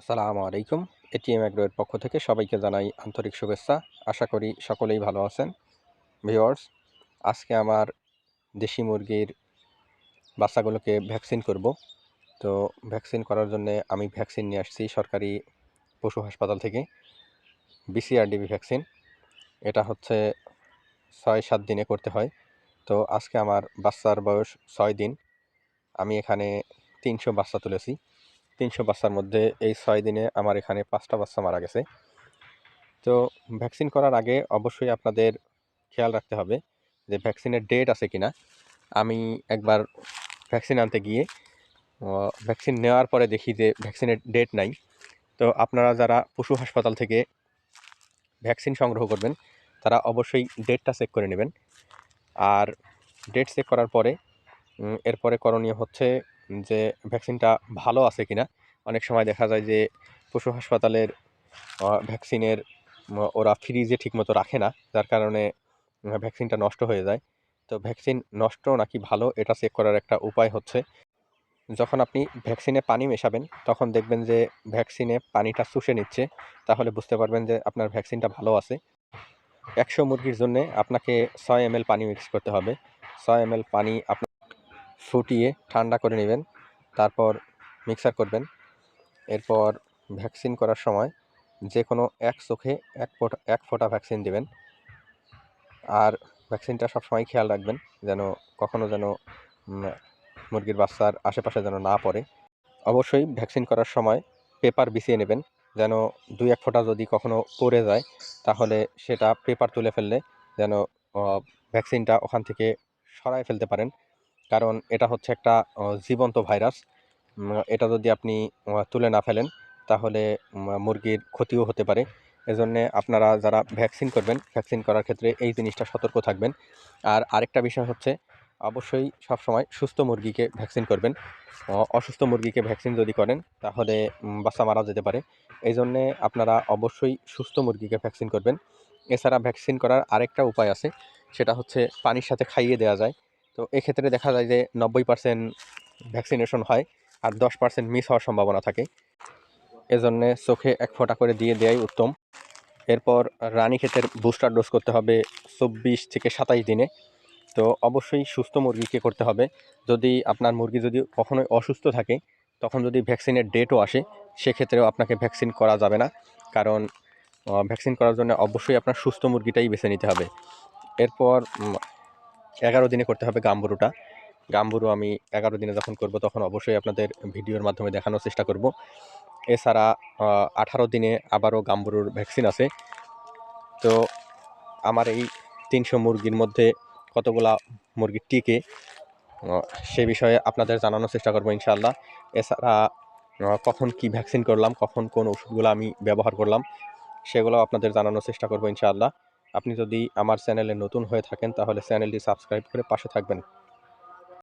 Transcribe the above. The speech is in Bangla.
আসসালামু আলাইকুম। এটিএম অ্যাগ্রোয়ের পক্ষ থেকে সবাইকে জানাই আন্তরিক শুভেচ্ছা। আশা করি সকলেই ভালো আছেন। ভিওয়ার্স আজকে আমার দেশি মুরগির বাচ্চাগুলোকে ভ্যাকসিন করব। তো ভ্যাকসিন করার জন্য আমি ভ্যাকসিন নিয়ে আসছি সরকারি পশু হাসপাতাল থেকে, বিসিআরডিবি ভ্যাকসিন। এটা হচ্ছে ছয় সাত দিনে করতে হয়। তো আজকে আমার বাচ্চার বয়স ছয় দিন। আমি এখানে তিনশো বাচ্চা তুলেছি। তিনশো বাচ্চার মধ্যে এই ছয় দিনে আমার এখানে পাঁচটা বাচ্চা মারা গেছে। তো ভ্যাকসিন করার আগে অবশ্যই আপনাদের খেয়াল রাখতে হবে যে ভ্যাকসিনের ডেট আছে কিনা। আমি একবার ভ্যাকসিন আনতে গিয়ে ভ্যাকসিন নেওয়ার পরে দেখি যে ভ্যাকসিনের ডেট নাই। তো আপনারা যারা পশু হাসপাতাল থেকে ভ্যাকসিন সংগ্রহ করবেন, তারা অবশ্যই ডেটটা চেক করে নেবেন। আর ডেট চেক করার পরে এরপরে করণীয় হচ্ছে যে ভ্যাকসিনটা ভালো আছে কিনা। অনেক সময় দেখা যায় যে পশু হাসপাতালের ভ্যাকসিনের ওরা ফ্রিজে ঠিকমতো রাখে না, যার কারণে ভ্যাকসিনটা নষ্ট হয়ে যায়। তো ভ্যাকসিন নষ্ট নাকি ভালো, এটা চেক করার একটা উপায় হচ্ছে, যখন আপনি ভ্যাকসিনে পানি মেশাবেন, তখন দেখবেন যে ভ্যাকসিনে পানিটা শুষে নিচ্ছে, তাহলে বুঝতে পারবেন যে আপনার ভ্যাকসিনটা ভালো আছে। একশো মুরগির জন্যে আপনাকে ছয় এম পানি মিক্স করতে হবে। ছয় এম পানি আপনার ফুটিয়ে ঠান্ডা করে নেবেন, তারপর মিক্সার করবেন। এরপর ভ্যাকসিন করার সময় যে কোনো এক চোখে এক ফোঁটা এক ফোঁটা ভ্যাকসিন দেবেন। আর ভ্যাকসিনটা সবসময় খেয়াল রাখবেন যেন কখনো যেন মুরগির বাচ্চার আশেপাশে যেন না পড়ে। অবশ্যই ভ্যাকসিন করার সময় পেপার বিছিয়ে নেবেন, যেন দুই এক ফোঁটা যদি কখনো পড়ে যায়, তাহলে সেটা পেপার তুলে ফেললে যেন ভ্যাকসিনটা ওখান থেকে সরায় ফেলতে পারেন। কারণ এটা হচ্ছে একটা জীবন্ত ভাইরাস। এটা যদি আপনি তুলে না ফেলেন, তাহলে মুরগির ক্ষতিও হতে পারে। এজন্যে আপনারা যারা ভ্যাকসিন করবেন, ভ্যাকসিন করার ক্ষেত্রে এই জিনিসটা সতর্ক থাকবেন। আর আরেকটা বিষয় হচ্ছে, অবশ্যই সবসময় সুস্থ মুরগিকে ভ্যাকসিন করবেন। অসুস্থ মুরগিকে ভ্যাকসিন যদি করেন, তাহলে বাচ্চা মারা যেতে পারে। এই জন্যে আপনারা অবশ্যই সুস্থ মুরগিকে ভ্যাকসিন করবেন। এছাড়া ভ্যাকসিন করার আরেকটা উপায় আছে, সেটা হচ্ছে পানির সাথে খাইয়ে দেওয়া যায়। তো এক্ষেত্রে দেখা যায় যে নব্বই পার্সেন্ট ভ্যাকসিনেশন হয় আর দশ পার্সেন্ট মিস হওয়ার সম্ভাবনা থাকে। এজন্যে চোখে এক ফোঁটা করে দিয়ে দেওয়াই উত্তম। এরপর রানী ক্ষেতের বুস্টার ডোজ করতে হবে চব্বিশ থেকে সাতাইশ দিনে। তো অবশ্যই সুস্থ মুরগিকে করতে হবে। যদি আপনার মুরগি যদি কখনোই অসুস্থ থাকে, তখন যদি ভ্যাকসিনের ডেটও আসে, সেক্ষেত্রেও আপনাকে ভ্যাকসিন করা যাবে না। কারণ ভ্যাকসিন করার জন্য অবশ্যই আপনার সুস্থ মুরগিটাই বেছে নিতে হবে। এরপর এগারো দিনে করতে হবে গাম্বুরুটা। গাম্বুরু আমি এগারো দিনে যখন করব, তখন অবশ্যই আপনাদের ভিডিওর মাধ্যমে দেখানোর চেষ্টা করব। এছাড়া আঠারো দিনে আবারও গাম্বুরুর ভ্যাকসিন আছে। তো আমার এই তিনশো মুরগির মধ্যে কতগুলা মুরগির টিকে সে বিষয়ে আপনাদের জানানোর চেষ্টা করব ইনশাআল্লাহ। এছাড়া কখন কি ভ্যাকসিন করলাম, কখন কোন ওষুধগুলো আমি ব্যবহার করলাম সেগুলো আপনাদের জানানোর চেষ্টা করব ইনশাআল্লাহ। আপনি যদি আমার চ্যানেলে নতুন হয়ে থাকেন তাহলে চ্যানেলটি সাবস্ক্রাইব করে পাশে থাকবেন।